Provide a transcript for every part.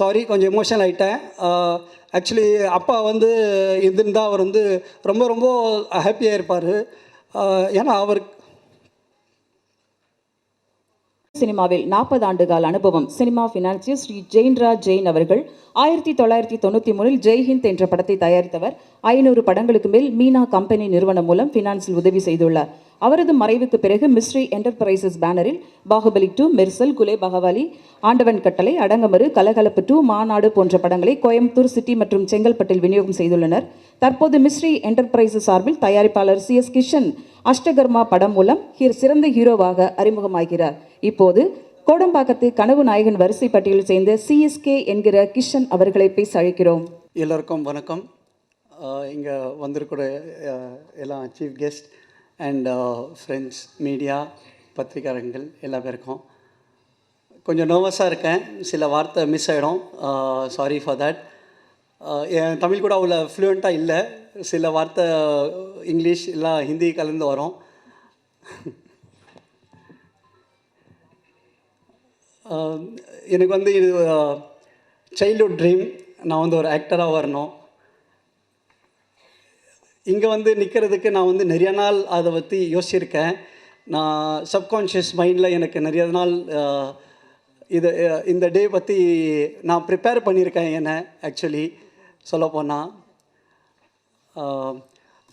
Sorry கொஞ்சம் emotional ஆகிட்டேன் actually அப்பா வந்து இருந்திருந்தால் அவர் வந்து ரொம்ப ரொம்ப ஹாப்பியாக இருப்பார் ஏன்னா அவர் சினிமாவில் நாற்பது ஆண்டுகால அனுபவம். சினிமா ஃபினான்சியர் ஸ்ரீ ஜெயின்ராஜ் ஜெயின் அவர்கள் ஆயிரத்தி தொள்ளாயிரத்தி தொண்ணூற்றி மூணில் ஜெய்ஹிந்த் என்ற படத்தை தயாரித்தவர். ஐநூறு படங்களுக்கு மேல் மீனா கம்பெனி நிறுவனம் மூலம் ஃபினான்ஸில் உதவி செய்துள்ளார். அவரது மறைவுக்கு பிறகு மிஸ்ரி என்டர்பிரைசஸ் பேனரில் பாகுபலி டூ மெர்சல் குலே பகவாலி ஆண்டவன் கட்டளை அடங்கமறு கலகலப்பு டூ மாநாடு போன்ற படங்களை கோயம்புத்தூர் சிட்டி மற்றும் செங்கல்பட்டில் விநியோகம் செய்துள்ளனர். தற்போது மிஸ்ட்ரி என்டர்பிரைசஸ் சார்பில் தயாரிப்பாளர் சி. எஸ். கிஷன் அஷ்டகர்மா படம் மூலம் ஹீர் சிறந்த ஹீரோவாக அறிமுகமாகிறார். இப்போது கோடம்பாக்கத்து கனவு நாயகன் வரிசை பட்டியலில் சேர்ந்த சிஎஸ்கே என்கிற கிஷன் அவர்களை பேச அழைக்கிறோம். எல்லோருக்கும் வணக்கம். இங்கே வந்திருக்கிற எல்லாம் chief guest and friends uh, media பத்திரிகாரங்கள் எல்லா பேருக்கும் கொஞ்சம் நர்வஸாக இருக்கேன். சில வார்த்தை மிஸ் ஆகிடும் சாரி ஃபார் தட் என் தமிழ் கூட அவ்வளோ ஃப்ளூயண்ட்டாக இல்லை. சில வார்த்தை இங்கிலீஷ் எல்லாம் ஹிந்தி கலந்து வரும். Um, எனக்கு வந்து இது uh, சைல்ட்ஹுட் ட்ரீம் நான் வந்து ஒரு ஆக்டராக வரணும். இங்கே வந்து நிற்கிறதுக்கு நான் வந்து நிறைய நாள் அதை பற்றி யோசிச்சிருக்கேன். நான் சப்கான்ஷியஸ் மைண்டில் எனக்கு நிறைய நாள் இது இந்த டே பற்றி நான் ப்ரிப்பேர் பண்ணியிருக்கேன் என்னை ஆக்சுவலி சொல்லப்போனால்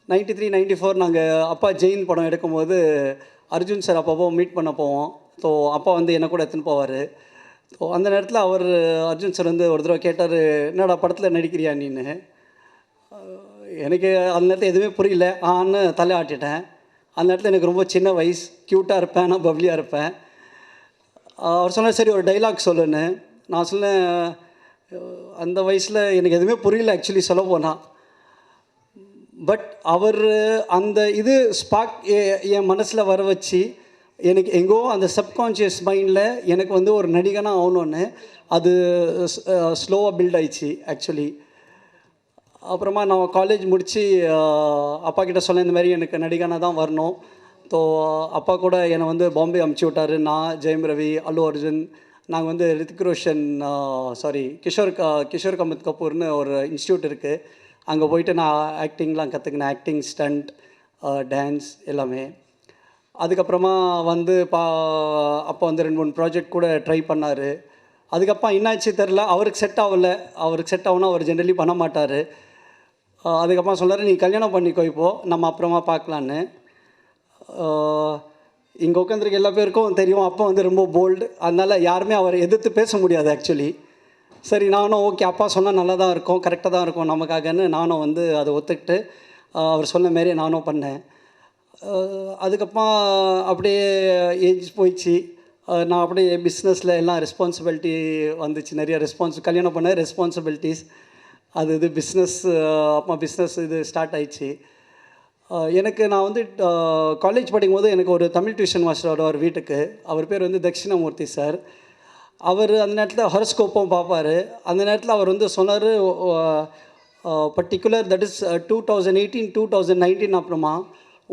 நைன்டி த்ரீ நைன்டி ஃபோர் நாங்கள் அப்பா ஜெயின் படம் எடுக்கும்போது அர்ஜுன் சார் அப்பப்போ மீட் பண்ண போவோம். ஸோ அப்பா வந்து என்னை கூட எடுத்துன்னு போவார். ஸோ அந்த நேரத்தில் அவர் அர்ஜுன் சார் வந்து ஒரு தடவை கேட்டார் என்னடா படத்தில் நடிக்கிறியா? நீன்னு எனக்கு அந்த நேரத்தில் எதுவுமே புரியல. ஆன்னு தலை ஆட்டிட்டேன். அந்த நேரத்தில் எனக்கு ரொம்ப சின்ன வயசு க்யூட்டாக இருப்பேன் நான் பப்ளியாக இருப்பேன். அவர் சொன்னார் சரி ஒரு டைலாக் சொல்லுன்னு. நான் சொன்னேன் அந்த வயசில் எனக்கு எதுவுமே புரியல ஆக்சுவலி சொல்ல போனால் பட் அவர் அந்த இது ஸ்பாக் என் மனசில் வர வச்சு எனக்கு எங்கோ அந்த சப்கான்ஷியஸ் மைண்டில் எனக்கு வந்து ஒரு நடிகனாக ஆகணும்னு அது ஸ்லோவாக பில்ட் ஆயிடுச்சு ஆக்சுவலி அப்புறமா நான் காலேஜ் முடித்து அப்பா கிட்ட சொன்னேன் இந்த மாதிரி எனக்கு நடிகனாக தான் வரணும். ஸோ அப்பா கூட என்னை வந்து பாம்பே அமுச்சு விட்டாரு. நான் ஜெயம் ரவி அல்லு அர்ஜுன் நாங்கள் வந்து ரித்திக் ரோஷன் சாரி கிஷோர் க- கிஷோர் கமத் கபூர்னு ஒரு இன்ஸ்டியூட் இருக்குது அங்கே போயிட்டு நான் ஆக்டிங்லாம் கற்றுக்கினேன் ஆக்டிங் ஸ்டண்ட் டான்ஸ் எல்லாமே. அதுக்கப்புறமா வந்து பா அப்போ வந்து ரெண்டு மூணு ப்ராஜெக்ட் கூட ட்ரை பண்ணார். அதுக்கப்புறம் என்னாச்சு தெரில அவருக்கு செட் ஆகல. அவருக்கு செட் ஆகுனா அவர் ஜென்ரலி பண்ண மாட்டார். அதுக்கப்புறம் சொல்கிறார் நீ கல்யாணம் பண்ணிக்கோ இப்போது நம்ம அப்புறமா பார்க்கலான்னு. இங்கே உட்காந்துருக்க எல்லா பேருக்கும் தெரியும் அப்பா வந்து ரொம்ப போல்டு அதனால் யாருமே அவரை எதிர்த்து பேச முடியாது ஆக்சுவலி சரி நானும் ஓகே அப்பா சொன்னால் நல்லா தான் இருக்கும் கரெக்டாக தான் இருக்கும் நமக்காகன்னு நானும் வந்து அதை ஒத்துக்கிட்டு அவர் சொன்ன மாரி நானும் பண்ணேன். அதுக்கப்புறம் அப்படியே ஏஜ் போயிடுச்சு நான் அப்படியே பிஸ்னஸில் எல்லாம் ரெஸ்பான்சிபிலிட்டி வந்துச்சு நிறைய ரெஸ்பான்ஸ் கல்யாணம் பண்ண ரெஸ்பான்சிபிலிட்டிஸ் அது இது பிஸ்னஸ் அப்பா பிஸ்னஸ் இது ஸ்டார்ட் ஆயிடுச்சு. எனக்கு நான் வந்து காலேஜ் படிக்கும்போது எனக்கு ஒரு தமிழ் டியூஷன் மாஸ்டர் வருவார் வீட்டுக்கு. அவர் பேர் வந்து தட்சிணமூர்த்தி சார். அவர் அந்த நேரத்தில் ஹொரஸ்கோப்பும் பார்ப்பார். அந்த நேரத்தில் அவர் வந்து சொன்னார் particular that is two thousand eighteen two thousand nineteen அப்புறமா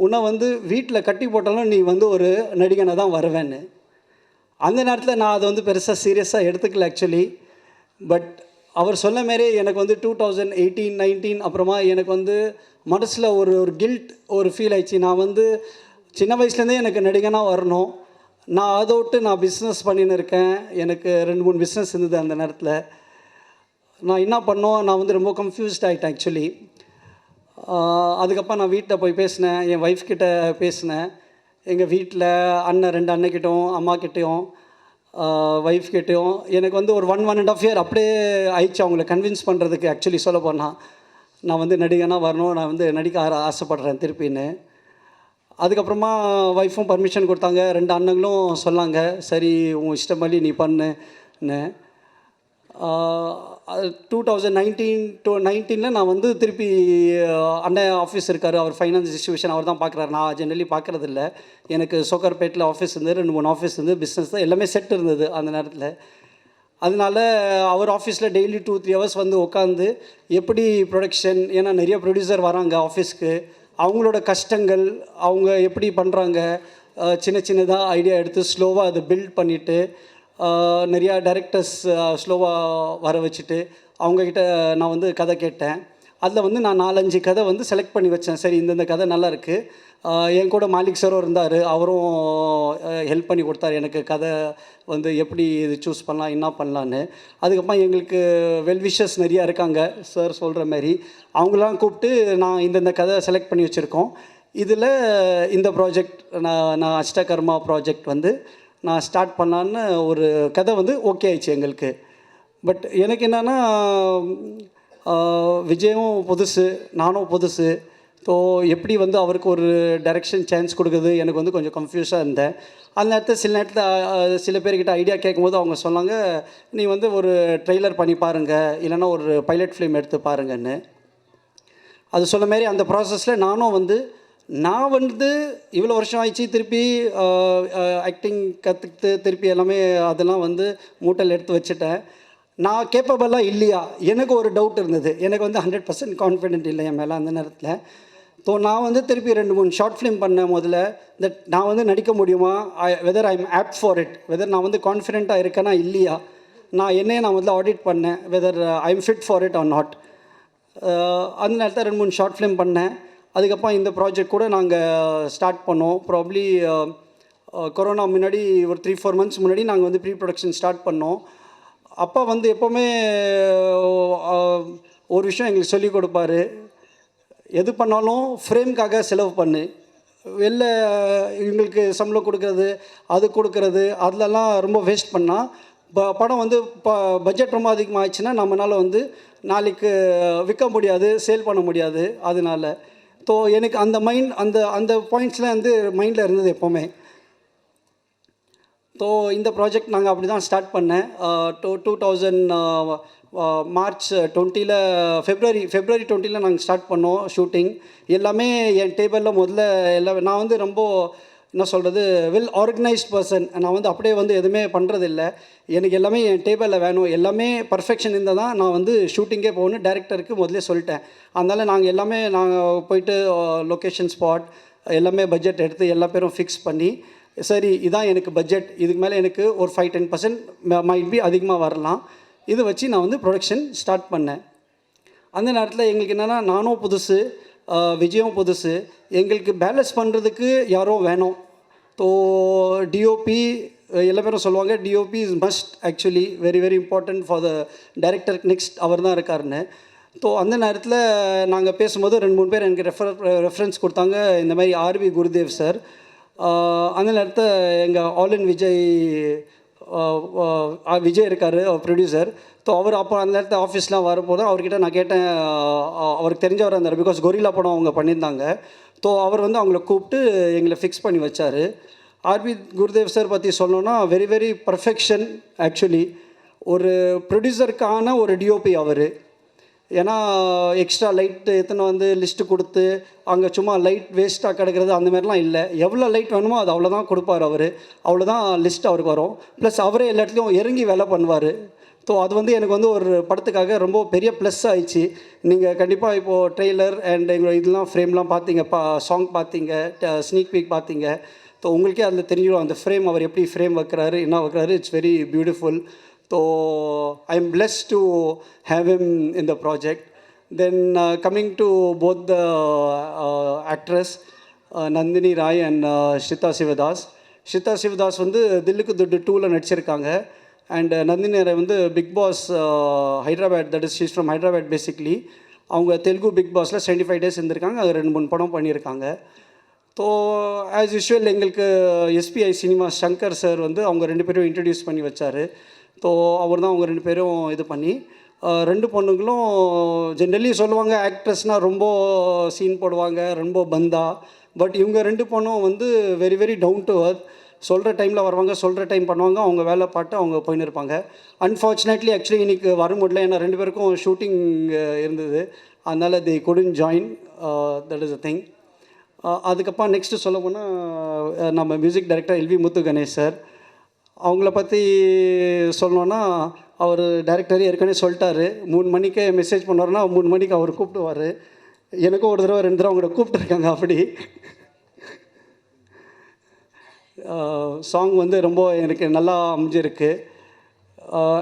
உன்னை வந்து வீட்டில் கட்டி போட்டாலும் நீ வந்து ஒரு நடிகனை தான் வருவேன்னு. அந்த நேரத்தில் நான் அதை வந்து பெருசாக சீரியஸாக எடுத்துக்கல ஆக்சுவலி பட் அவர் சொன்ன மாரி எனக்கு வந்து டூ தௌசண்ட் எயிட்டீன் நைன்டீன் அப்புறமா எனக்கு வந்து மனசில் ஒரு ஒரு கில்ட் ஒரு ஃபீல் ஆயிடுச்சு. நான் வந்து சின்ன வயசுலேருந்தே எனக்கு நடிகனாக வரணும். நான் அதை விட்டு நான் பிஸ்னஸ் பண்ணின்னு இருக்கேன். எனக்கு ரெண்டு மூணு பிஸ்னஸ் இருந்தது அந்த நேரத்தில். நான் என்ன பண்ணோம்? நான் வந்து ரொம்ப கன்ஃபியூஸ்ட் ஆகிட்டேன் ஆக்சுவலி அதுக்கப்புறம் நான் வீட்டில் போய் பேசினேன். என் ஒய்ஃப் கிட்ட பேசினேன். எங்கள் வீட்டில் அண்ணன் ரெண்டு அண்ணைக்கிட்டையும் அம்மாக்கிட்டேயும் ஒய்ஃப் கிட்டேயும். எனக்கு வந்து ஒரு one one and half year அப்படியே ஆயிடுச்சு. அவங்கள கன்வின்ஸ் பண்ணுறதுக்கு ஆக்சுவலி சொல்ல போனால் நான் வந்து நடிகனாக வரணும் நான் வந்து நடிக்க ஆர- ஆசைப்படுறேன் திருப்பின்னு. அதுக்கப்புறமா ஒய்ஃபும் பர்மிஷன் கொடுத்தாங்க. ரெண்டு அண்ணங்களும் சொன்னாங்க சரி உன் இஷ்டப்படி நீ பண்ணுன்னு. டூ தௌசண்ட் நைன்டீன் டூ நைன்டீனில் நான் வந்து திருப்பி அண்ணன் ஆஃபீஸ் இருக்கார். அவர் ஃபைனான்ஸ் டிஸ்ட்ரிபியூஷன் அவர் தான் பார்க்குறாரு நான் ஜென்ரலி பார்க்குறதில்ல எனக்கு சோக்கர்பேட்டில் ஆஃபீஸ் இருந்து ரெண்டு மூணு ஆஃபீஸ் இருந்து பிஸ்னஸ் தான் எல்லாமே செட் இருந்தது அந்த நேரத்தில். அதனால அவர் ஆஃபீஸில் டெய்லி டூ த்ரீ ஹவர்ஸ் வந்து உட்காந்து எப்படி ப்ரொடக்ஷன் ஏன்னா நிறைய ப்ரொடியூசர் வராங்க ஆஃபீஸ்க்கு அவங்களோட கஷ்டங்கள் அவங்க எப்படி பண்ணுறாங்க சின்ன சின்னதாக ஐடியா எடுத்து ஸ்லோவாக அதை பில்ட் பண்ணிவிட்டு நிறையா டைரக்டர்ஸ் ஸ்லோவாக வர வச்சுட்டு அவங்கக்கிட்ட நான் வந்து கதை கேட்டேன். அதில் வந்து நான் நாலஞ்சு கதை வந்து செலக்ட் பண்ணி வச்சேன். சரி இந்தந்த கதை நல்லா இருக்குது என் கூட மாலிக் சாரும் இருந்தார். அவரும் ஹெல்ப் பண்ணி கொடுத்தாரு. எனக்கு கதை வந்து எப்படி இது சூஸ் பண்ணலாம் என்ன பண்ணலான்னு. அதுக்கப்புறம் எங்களுக்கு வெல்விஷஸ் நிறையா இருக்காங்க. சார் சொல்கிற மாதிரி. அவங்களாம் கூப்பிட்டு நான் இந்தந்த கதை செலக்ட் பண்ணி வச்சுருக்கோம். இதில் இந்த ப்ராஜெக்ட் நான் நான் அஷ்டகர்மா ப்ராஜெக்ட் வந்து நான் ஸ்டார்ட் பண்ணான்னு ஒரு கதை வந்து ஓகே ஆயிடுச்சு எங்களுக்கு. பட் எனக்கு என்னென்னா விஜயும் புதுசு நானும் புதுசு. ஸோ எப்படி வந்து அவருக்கு ஒரு டைரக்ஷன் சான்ஸ் கொடுக்குறது எனக்கு வந்து கொஞ்சம் கன்ஃபியூஸாக இருந்தேன். அந்த நேரத்தில் சில நேரத்தில் சில பேர்கிட்ட ஐடியா கேட்கும்போது அவங்க சொன்னாங்க நீ வந்து ஒரு ட்ரெய்லர் பண்ணி பாருங்கள் இல்லைன்னா ஒரு பைலட் ஃபிலிம் எடுத்து பாருங்கன்னு. அது சொன்ன மாரி அந்த ப்ராசஸில் நானும் வந்து நான் வந்து இவ்வளோ வருஷம் ஆயிடுச்சு திருப்பி ஆக்டிங் கற்றுக்கிட்டு திருப்பி எல்லாமே அதெல்லாம் வந்து மூட்டையில் எடுத்து வச்சுட்டேன். நான் கேப்பபிளாக இல்லையா? எனக்கு ஒரு டவுட் இருந்தது. எனக்கு வந்து ஹண்ட்ரட் பர்சன்ட் கான்ஃபிடென்ட் இல்லை என் மேலே அந்த நேரத்தில். ஸோ நான் வந்து திருப்பி ரெண்டு மூணு ஷார்ட் ஃபிலிம் பண்ணேன் முதல்ல. தட் நான் வந்து நடிக்க முடியுமா? I whether I am opt for it whether நான் வந்து கான்ஃபிடென்ட்டாக இருக்கேனா இல்லையா? நான் என்னையே நான் முதல்ல ஆடிட் பண்ணேன் whether I am fit for it or not அந்த நேரத்தில் ரெண்டு மூணு ஷார்ட் ஃபிலிம் பண்ணேன். அதுக்கப்புறம் இந்த ப்ராஜெக்ட் கூட நாங்கள் ஸ்டார்ட் பண்ணோம். ப்ராப்ளி கொரோனா முன்னாடி ஒரு த்ரீ ஃபோர் மந்த்ஸ் முன்னாடி நாங்கள் வந்து ப்ரீ ப்ரொடக்ஷன் ஸ்டார்ட் பண்ணோம். அப்பா வந்து எப்போவுமே ஒரு விஷயம் எங்களுக்கு சொல்லிக் கொடுப்பாரு. எது பண்ணாலும் ஃப்ரேம்க்காக செலவு பண்ணு. வெளில இவங்களுக்கு சம்பளம் கொடுக்கறது அது கொடுக்கறது அதிலலாம் ரொம்ப வேஸ்ட் பண்ணால் ப படம் வந்து ப பட்ஜெட் ரொம்ப அதிகமாகிடுச்சுன்னா நம்மளால் வந்து நாளைக்கு விற்க முடியாது சேல் பண்ண முடியாது. அதனால் ஸோ எனக்கு அந்த மைண்ட் அந்த அந்த பாயிண்ட்ஸ்லாம் வந்து மைண்டில் இருந்தது எப்போவுமே. ஸோ இந்த ப்ராஜெக்ட் நாங்கள் அப்படி தான் ஸ்டார்ட் பண்ணேன் டூ டூ தௌசண்ட் மார்ச் டுவெண்ட்டியில் ஃபெப்ரவரி ஃபெப்ரவரி டுவெண்ட்டியில் நாங்கள் ஸ்டார்ட் பண்ணோம் ஷூட்டிங் எல்லாமே என் டேபிளில் முதல்ல எல்லாமே நான் வந்து ரொம்ப என்ன சொல்கிறது வெல் ஆர்கனைஸ்ட் பர்சன் நான் வந்து அப்படியே வந்து எதுவுமே பண்ணுறதில்ல எனக்கு எல்லாமே என் டேபிளில் வேணும். எல்லாமே பர்ஃபெக்ஷன் இருந்தால் தான் நான் வந்து ஷூட்டிங்கே போகணும். டேரக்டருக்கு முதலே சொல்லிட்டேன். அதனால் நாங்கள் எல்லாமே நாங்கள் போயிட்டு லொக்கேஷன் ஸ்பாட் எல்லாமே பட்ஜெட் எடுத்து எல்லா பேரும் ஃபிக்ஸ் பண்ணி சரி இதான் எனக்கு பட்ஜெட் இதுக்கு மேலே எனக்கு ஒரு five ten percent might be அதிகமாக வரலாம். இதை வச்சு நான் வந்து ப்ரொடக்ஷன் ஸ்டார்ட் பண்ணேன். அந்த நேரத்தில் எங்களுக்கு என்னென்னா நானும் புதுசு விஜயம் புதுசு. எங்களுக்கு பேலன்ஸ் பண்ணுறதுக்கு யாரோ வேணும். ஸோ டிஓபி எல்லா பேரும் சொல்லுவாங்க DOP is must actually very very important for the director next அவர் தான் இருக்காருன்னு. ஸோ அந்த நேரத்தில் நாங்கள் பேசும்போது ரெண்டு மூணு பேர் எனக்கு ரெஃபர் ரெஃபரன்ஸ் கொடுத்தாங்க. இந்த மாதிரி ஆர்வி குருதேவ் சார் அந்த நேரத்தில் எங்கள் ஆல் இன் விஜய் விஜய் இருக்கார் ப்ரொடியூசர் ஸோ அவர் அப்போ அந்த நேரத்தில் ஆஃபீஸ்லாம் வரும்போது அவர்கிட்ட நான் கேட்டேன் அவருக்கு தெரிஞ்சவர் இருந்தார் பிகாஸ் கொரில்லா படம் அவங்க பண்ணியிருந்தாங்க. ஸோ அவர் வந்து அவங்கள கூப்பிட்டு எங்களை ஃபிக்ஸ் பண்ணி வச்சார். ஆர்பி குருதேவ் சார் பற்றி சொல்லணும்னா வெரி வெரி பர்ஃபெக்ஷன் ஆக்சுவலி ஒரு ப்ரொடியூசருக்கான ஒரு டிஓபி அவர். ஏன்னா எக்ஸ்ட்ரா லைட்டு எத்தனை வந்து லிஸ்ட்டு கொடுத்து அங்கே சும்மா லைட் வேஸ்ட்டாக கிடக்கிறது அந்த மாதிரிலாம் இல்லை. எவ்வளோ லைட் வேணுமோ அது அவ்வளோதான் கொடுப்பார் அவர். அவ்வளோதான் லிஸ்ட் அவருக்கு வரும். ப்ளஸ் அவரே எல்லா இடத்துலையும் இறங்கி வேலை பண்ணுவார். ஸோ அது வந்து எனக்கு வந்து ஒரு படத்துக்காக ரொம்ப பெரிய ப்ளஸ் ஆயிடுச்சு. நீங்கள் கண்டிப்பாக இப்போது ட்ரெய்லர் அண்ட் எங்களோட இதெல்லாம் ஃப்ரேம்லாம் பார்த்தீங்க பா சாங் பார்த்தீங்க ஸ்னீக் பீக் பார்த்தீங்க ஸோ உங்களுக்கே அதில் தெரிஞ்சிடும் அந்த ஃப்ரேம் அவர் எப்படி ஃப்ரேம் வைக்கிறாரு என்ன வைக்கிறாரு. It's very beautiful so I am blessed to have him in the project. Then coming to both the actress Nandini Rai and Shrita Sivadas Shrita Sivadas வந்து தில்லுக்கு துட்டு டூவில் நடிச்சிருக்காங்க. அண்ட் நந்தினி ராய் வந்து Bigg Boss Hyderabad that is she's from Hyderabad basically அவங்க Telugu Bigg பாஸில் seventy five days இருந்திருக்காங்க. அது ரெண்டு மூணு படம் பண்ணியிருக்காங்க. ஸோ ஆஸ் யூஷுவல் எங்களுக்கு எஸ்பிஐ சினிமா சங்கர் சார் வந்து அவங்க ரெண்டு பேரும் இன்ட்ரடியூஸ் பண்ணி வச்சார். ஸோ அவர் தான் அவங்க ரெண்டு பேரும் இது பண்ணி ரெண்டு பொண்ணுங்களும் ஜென்ரலி சொல்லுவாங்க ஆக்ட்ரஸ்னால் ரொம்ப சீன் போடுவாங்க ரொம்ப பந்தா. பட் இவங்க ரெண்டு பொண்ணும் வந்து வெரி வெரி டவுன் டு அர்த் சொல்கிற டைமில் வருவாங்க சொல்கிற டைம் பண்ணுவாங்க அவங்க வேலை பார்த்து அவங்க போயின்னு இருப்பாங்க. அன்ஃபார்ச்சுனேட்லி ஆக்சுவலி இன்றைக்கி வர முடியல ஏன்னா ரெண்டு பேருக்கும் ஷூட்டிங் இருந்தது. அதனால் தி குடன் join that is a thing அதுக்கப்புறம் நெக்ஸ்ட்டு சொல்ல போனால் நம்ம music director LV Muthu Ganesh sir அவங்கள பற்றி சொல்லணுன்னா அவர் டைரக்டர் ஏற்கனவே சொல்லிட்டாரு. மூணு மணிக்கு மெசேஜ் பண்ணுவாருன்னா மூணு மணிக்கு அவர் கூப்பிடுவார். எனக்கும் ஒரு தடவை ரெண்டு தடவை அவங்கள கூப்பிட்டுருக்காங்க அப்படி. சாங் வந்து ரொம்ப எனக்கு நல்லா அமைஞ்சிருக்கு.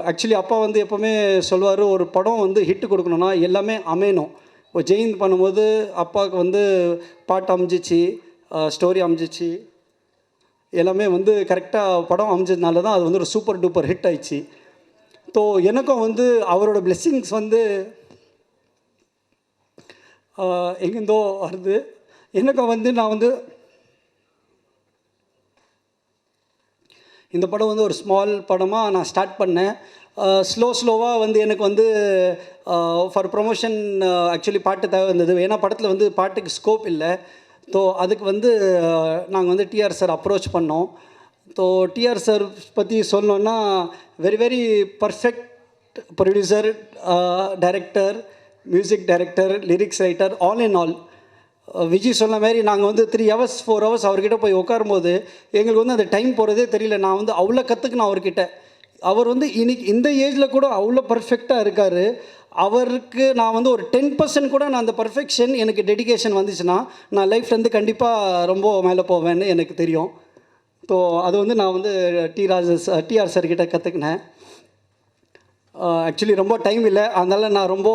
ஆக்சுவலி அப்பா வந்து எப்போவுமே சொல்லுவார் ஒரு படம் வந்து ஹிட்டு கொடுக்கணுன்னா எல்லாமே அமையணும். இப்போ ஜெயின் பண்ணும்போது அப்பாவுக்கு வந்து பாட்டு அமைஞ்சிச்சு ஸ்டோரி அமைஞ்சிச்சு. எல்லாமே வந்து கரெக்டாக படம் அமைஞ்சதுனால தான் அது வந்து ஒரு சூப்பர் டூப்பர் ஹிட் ஆயிடுச்சு. ஸோ எனக்கும் வந்து அவரோட பிளெஸ்ஸிங்ஸ் வந்து ஆஹ், எங்கேருந்தோ வருது. எனக்கும் வந்து நான் வந்து இந்த படம் வந்து ஒரு ஸ்மால் படமாக நான் ஸ்டார்ட் பண்ணேன். ஸ்லோ ஸ்லோவாக வந்து எனக்கு வந்து ஃபார் ப்ரொமோஷன் ஆக்சுவலி பாட்டு தேவை இருந்தது ஏன்னா படத்தில் வந்து பாட்டுக்கு ஸ்கோப் இல்லை. ஸோ அதுக்கு வந்து நாங்கள் வந்து டிஆர் சார் அப்ரோச் பண்ணோம். ஸோ டிஆர் சார் பற்றி சொல்லணுன்னா very very perfect producer director music director lyrics writer all in all Vijay சொன்ன மாதிரி நாங்கள் வந்து த்ரீ ஹவர்ஸ் ஃபோர் ஹவர்ஸ் அவர்கிட்ட போய் உட்காரும்போது எங்களுக்கு வந்து அந்த டைம் போகிறதே தெரியல. நான் வந்து அவ்வளோ கற்றுக்கணும் அவர்கிட்ட. அவர் வந்து இன்னைக்கு இந்த ஏஜில் கூட அவ்வளோ பர்ஃபெக்டாக இருக்கார். அவருக்கு நான் வந்து ஒரு டென் பர்சன்ட் கூட நான் அந்த பர்ஃபெக்ஷன் எனக்கு டெடிகேஷன் வந்துச்சுன்னா நான் லைஃப்லேருந்து கண்டிப்பாக ரொம்ப மேலே போவேன்னு எனக்கு தெரியும். ஸோ அது வந்து நான் வந்து டி ராஜஸ் டிஆர் சார்கிட்ட கற்றுக்கினேன் ஆக்சுவலி ரொம்ப டைம் இல்லை. அதனால் நான் ரொம்ப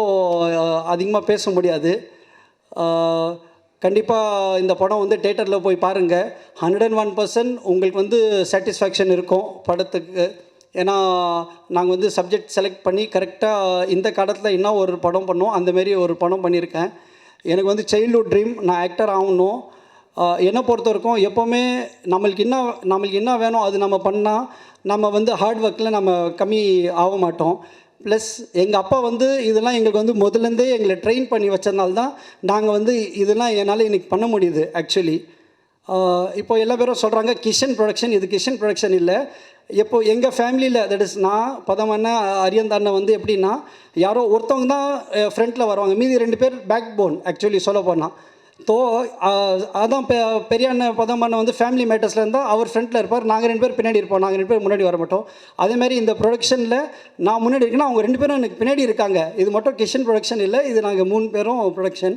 அதிகமாக பேச முடியாது. கண்டிப்பாக இந்த படம் வந்து தேட்டரில் போய் பாருங்கள் ஹண்ட்ரட் அண்ட் ஒன் பர்சன்ட் உங்களுக்கு வந்து சாட்டிஸ்ஃபேக்ஷன் இருக்கும் படத்துக்கு. ஏன்னா நாங்கள் வந்து சப்ஜெக்ட் செலக்ட் பண்ணி கரெக்டாக இந்த காலத்தில் என்ன ஒரு படம் பண்ணோம் அந்தமாரி ஒரு படம் பண்ணியிருக்கேன் எனக்கு வந்து சைல்டுஹுட் ட்ரீம் நான் ஆக்டர் ஆகணும். என்னை பொறுத்த வரைக்கும் எப்போவுமே நம்மளுக்கு என்ன நம்மளுக்கு என்ன வேணும் அது நம்ம பண்ணால் நம்ம வந்து ஹார்ட் ஒர்க்கில் நம்ம கம்மி ஆக மாட்டோம். ப்ளஸ் எங்கள் அப்பா வந்து இதெல்லாம் எங்களுக்கு வந்து முதலேருந்தே எங்களை ட்ரெயின் பண்ணி வச்சதுனால தான் நாங்கள் வந்து இதெல்லாம் என்னால் இன்றைக்கி பண்ண முடியுது ஆக்சுவலி இப்போ எல்லா பேரும் சொல்கிறாங்க கிஷன் ப்ரொடக்ஷன் இது கிஷன் ப்ரொடக்ஷன் இல்லை. எப்போ எங்கள் ஃபேமிலியில் தட் இஸ் நான் பதமண்ண அரியந்தாண்ணன் வந்து எப்படின்னா யாரோ ஒருத்தவங்க தான் ஃப்ரண்ட்டில் வருவாங்க. மீதி ரெண்டு பேர் பேக் போன் ஆக்சுவலி சொல்ல போனால் தோ அதான் பெ பெரிய அண்ணன் பதமண்ணன் வந்து ஃபேமிலி மேட்டர்ஸில் இருந்தால் அவர் ஃப்ரண்ட்டில் இருப்பார். நாங்கள் ரெண்டு பேர் பின்னாடி இருப்போம். நாங்கள் ரெண்டு பேர் முன்னாடி வர மாட்டோம். அதேமாதிரி இந்த ப்ரொடக்ஷனில் நான் முன்னாடி இருக்கேன்னா அவங்க ரெண்டு பேரும் எனக்கு பின்னாடி இருக்காங்க. இது மட்டும் கிஷன் ப்ரொடக்ஷன் இல்லை. இது நாங்கள் மூணு பேரும் ப்ரொடக்ஷன்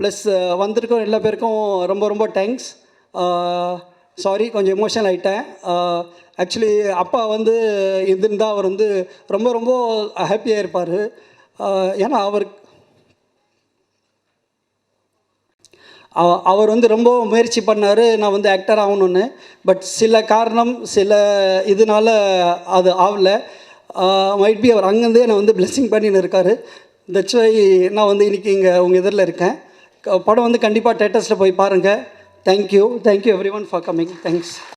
ப்ளஸ் வந்திருக்கோம் எல்லா பேருக்கும் ரொம்ப ரொம்ப தேங்க்ஸ் சாரி கொஞ்சம் எமோஷனல் ஆகிட்டேன் ஆக்சுவலி அப்பா வந்து இருந்தால் அவர் வந்து ரொம்ப ரொம்ப ஹாப்பியாக இருப்பார். ஏன்னா அவர் அவ- அவர் வந்து ரொம்ப முயற்சி பண்ணார் நான் வந்து ஆக்டர் ஆகணும்னு. பட் சில காரணம் சில இதனால அது ஆகலை. மைட் பி அவர் அங்கேருந்தே என்னை வந்து பிளெஸ்ஸிங் பண்ணின்னு இருக்காரு. தட்ஸ் வை நான் வந்து இன்றைக்கி இங்கே உங்கள் எதிரில் இருக்கேன். க- படம் வந்து கண்டிப்பாக தேட்டர்ஸில் போய் பாருங்கள் Thank you. Thank you everyone for coming. Thanks.